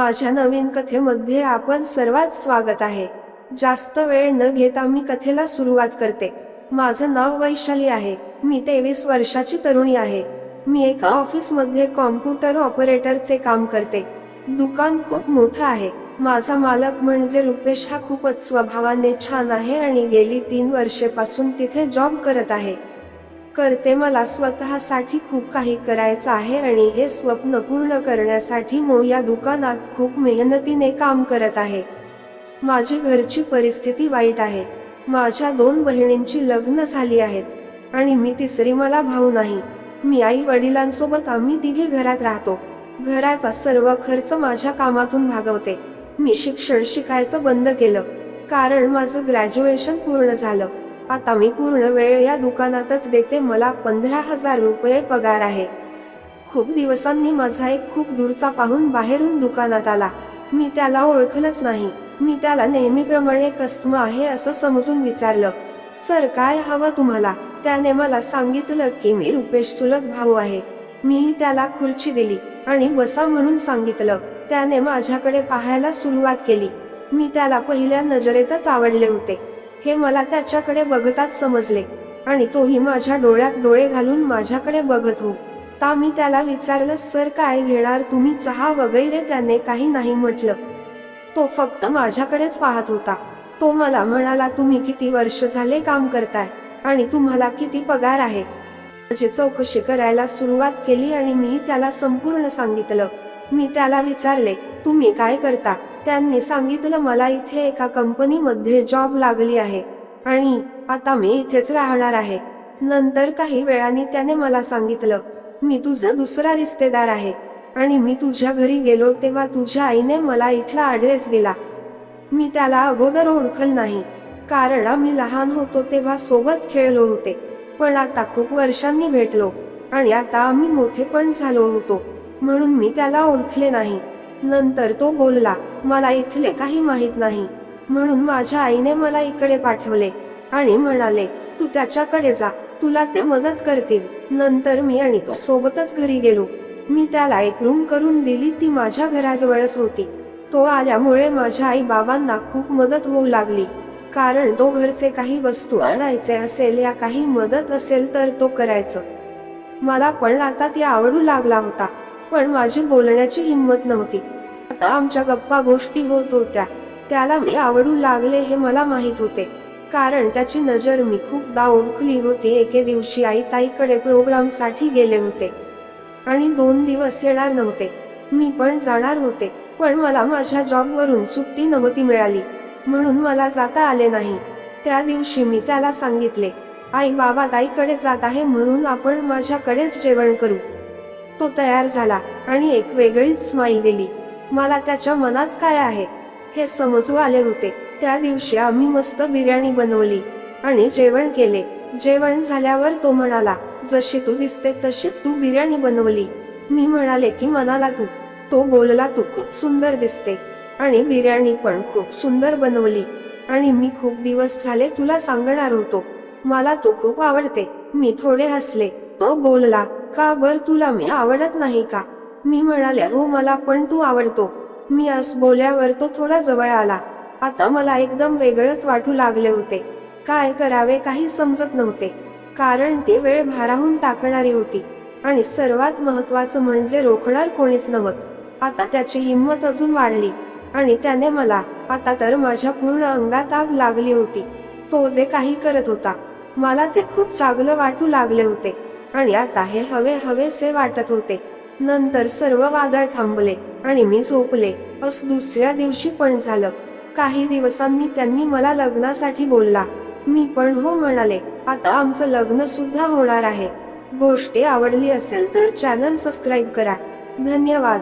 माझ्या नवीन कथेमध्ये आपण सर्वात स्वागत आहे. जास्त वेळ न घेता मी कथेला सुरुवात करते. माझं नाव वैशाली आहे. मी तेवीस वर्षाची तरुणी आहे. मी एका ऑफिसमध्ये कॉम्प्युटर ऑपरेटरचे काम करते. दुकान खूप मोठं आहे. माझा मालक म्हणजे रुपेश हा खूपच स्वभावाने छान आहे आणि गेली तीन वर्षेपासून तिथे जॉब करत आहे. करते मला स्वतःसाठी खूप काही करायचं आहे आणि हे स्वप्न पूर्ण करण्यासाठी मो या दुकानात खूप मेहनतीने काम करत आहे. माझी घरची परिस्थिती वाईट आहे. माझ्या दोन बहिणींची लग्न झाली आहेत आणि मी तिसरी मला भाऊ नाही. मी आई वडिलांसोबत आम्ही तिघे घरात राहतो. घराचा सर्व खर्च माझ्या कामातून भागवते. मी शिक्षण शिकायचं बंद केलं. कारण माझं ग्रॅज्युएशन पूर्ण झालं. आता मी पूर्ण वेळ या दुकानातच देते. मला पंधरा हजार रुपये पगार आहे. खूप दिवसांनी माझा एक खूप दूरचा पाहून बाहेरून दुकानात आला. मी त्याला ओळखलंच नाही. मी त्याला नेहमीप्रमाणे कस्टमर आहे असं समजून विचारलं. सर काय हवं तुम्हाला? त्याने मला सांगितलं की मी रुपेश चुलत भाऊ आहे. मी त्याला खुर्ची दिली आणि बसा म्हणून सांगितलं. त्याने माझ्याकडे पाहायला सुरुवात केली. मी त्याला पहिल्या नजरेतच आवडले होते. हे मला त्याच्याकडे बघताच समजले. आणि तोही माझ्या डोळ्यात डोळे घालून माझ्याकडे बघत हो. ता मी त्याला विचारलं सर काय घेणार? तुम्ही चहा वगैरे त्याने काही नाही म्हटलं. तो फक्त माझ्याकडेच पाहत होता. तो मला म्हणाला तुम्ही किती वर्ष झाले काम करताय? आणि तुम्हाला किती पगार आहे? माझी चौकशी करायला सुरुवात केली आणि मी त्याला संपूर्ण सांगितलं. मी त्याला विचारले तुम्ही काय करता? त्यांनी सांगितलं मला इथे एका कंपनीमध्ये जॉब लागली आहे आणि आता मी इथेच राहणार आहे. नंतर काही वेळाने त्याने मला सांगितलं मी तुझा दुसरा रिश्तेदार आहे आणि मी तुझ्या घरी गेलो तेव्हा तुझ्या आईने मला इथला ऍड्रेस दिला. मी त्याला अगोदर ओळखल नाही कारण आम्ही लहान होतो तेव्हा सोबत खेळलो होते पण आता खूप वर्षांनी भेटलो आणि आता आम्ही मोठे पण झालो होतो म्हणून मी त्याला ओळखले नाही. नंतर तो बोलला मला इथले काही माहीत नाही. म्हणून माझ्या आईने मला इकडे पाठवले आणि म्हणाले तू त्याच्याकडे जा तुला ते मदत करतील. नंतर मी आणि तो सोबतच घरी गेलो. मी त्याला एक रूम करून दिली ती माझ्या घराजवळच होती. तो आल्यामुळे माझ्या आई बाबांना खूप मदत होऊ लागली. कारण तो घरचे काही वस्तू आणायचे असेल या काही मदत असेल तर तो करायचं. मला पण आता ती आवडू लागला होता. पण माझी बोलण्याची हिंमत नव्हती. आता आमच्या गप्पा गोष्टी होत होत्या. त्याला मी आवडू लागले हे मला माहीत होते. कारण त्याची नजर मी खूपदा ओळखली होती. एके दिवशी आई ताईकडे प्रोग्रामसाठी गेले होते. आणि दोन दिवस येणार नव्हते. मी पण जाणार होते. पण मला माझ्या जॉबवरून सुट्टी नव्हती मिळाली. म्हणून मला जाता आले नाही. त्या दिवशी मी त्याला सांगितले आई बाबा ताईकडे जात आहे म्हणून आपण माझ्याकडेच जेवण करू. तो तयार झाला आणि एक वेगळीच स्माईल दिली. मला त्याच्या मनात काय आहे? हे समजू आले होते. त्या दिवशी आम्ही मस्त बिर्याणी बनवली आणि जेवण केले. जेवण झाल्यावर तो म्हणाला जशी तू दिसते तशीच तू बिर्याणी बनवली. मी म्हणाले की मनाला तू. तो बोलला तू खूप सुंदर दिसते. आणि बिर्याणी पण खूप सुंदर बनवली. आणि मी खूप दिवस झाले तुला सांगणार होतो. मला तू खूप आवडते. मी थोडे हसले. तो बोलला का बर तुला मी आवडत नाही का? मी म्हणाले हो मला पण तू आवडतो. मी अस बोलल्यावर तो थोडा जवळ आला. आता मला एकदम वेगळंच वाटू लागले होते. काय करावे काही समजत नव्हते. कारण ते वेळ भाराहून टाकणारी होती. आणि सर्वात महत्वाचं म्हणजे रोखणार कोणीच नव्हत. आता त्याची हिंमत अजून वाढली. आणि त्याने मला आता तर माझ्या पूर्ण अंगात आग लागली होती. तो जे काही करत होता मला ते खूप चांगलं वाटू लागले होते. आणि आता हे हवे हवेसे वाटत होते. नंतर सर्व वादळ थांबले आणि मी झोपले. अस दुसऱ्या दिवशी पण झालं. काही दिवसांनी त्यांनी मला लग्नासाठी बोलला. मी पण हो म्हणाले आता आमचं लग्न सुद्धा होणार आहे. गोष्टी आवडली असेल तर चॅनल सबस्क्राईब करा. धन्यवाद.